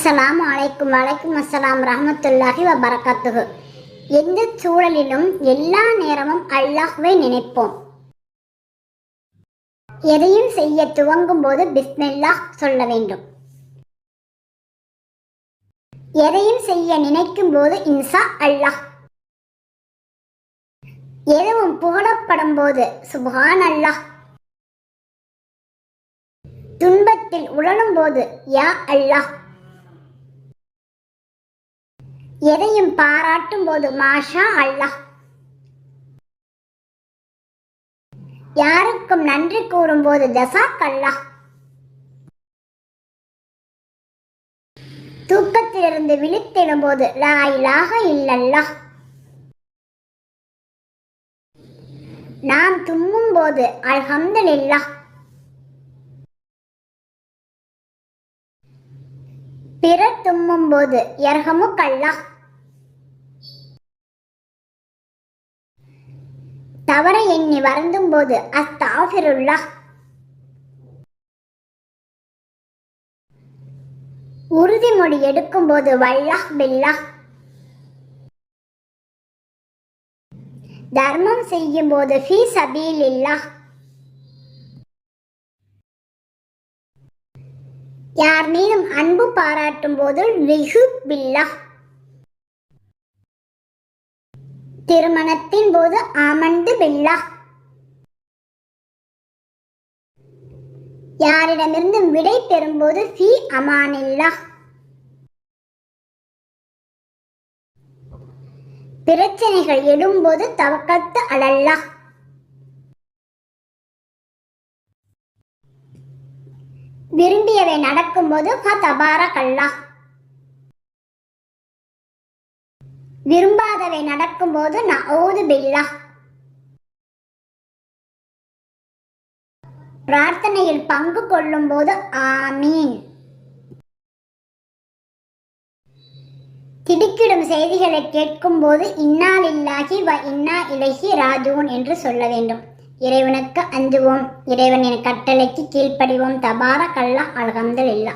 அஸ்ஸலாமு அலைக்கும் வலைக்கும் அஸ்ஸலாம் ரஹமத்துல்லாஹி வ எந்த சூழலிலும் எல்லா நேரமும் அல்லாஹ்வை நினைப்போம். எதையும் செய்ய துவங்கும் போது பிஸ்மில்லாஹ் சொல்ல வேண்டும். எதையும் செய்ய நினைக்கும் போது இன்சா அல்லாஹ். எதுவும் புகழப்படும் போது சுபான் அல்லாஹ் துன்பத்தில் உழலும் போது யா அல்லாஹ். எதையும் பாராட்டும் போது மாஷா அல்லாஹ். யாருக்கும் நன்றி கூறும் போது ஜசாக் அல்லாஹ் தூக்கத்திலிருந்து விழித்திடும் போது லா இலாஹ இல்லல்லாஹ். நாம் தும்மும் போது அல்ஹம்துலில்லாஹ். தும்மும் போது எர்ஹமு கல்லா தவற எண்ணி வருந்தும் போது அஸ்தாஃபிருல்லாஹ் உறுதிமொழி எடுக்கும் போது வல்லாஹ் பில்லா. தர்மம் செய்யும் போது ஃபீ சபீலில்லாஹ். யார் மீதும் அன்பு பாராட்டும் போது ரிஹு பில்லா. திருமணத்தின் போது ஆமண்டு பில்லா. யாரிடமிருந்து விடை பெறும்போது ஃபி அமானில்லா. பிரச்சனைகள் எழும்போது தவக்கத்து அழல்லா விரும்பியவை நடக்கும்போது ஃபதபாரகல்லாஹ் விரும்பாதவை நடக்கும்போது நவுது பில்லா. பிரார்த்தனையில் பங்கு கொள்ளும் போது ஆமீன். திடுக்கிடும் செய்திகளை கேட்கும் போது இன்னாலில்லாஹி வ இன்னா இலகி ராஜூன் என்று சொல்ல வேண்டும். இறைவனுக்கு அஞ்சுவோம். இறைவனின் கட்டளைக்கு கீழ்ப்படிவோம். தபார கல்லா அல்ஹம்துலில்லாஹ்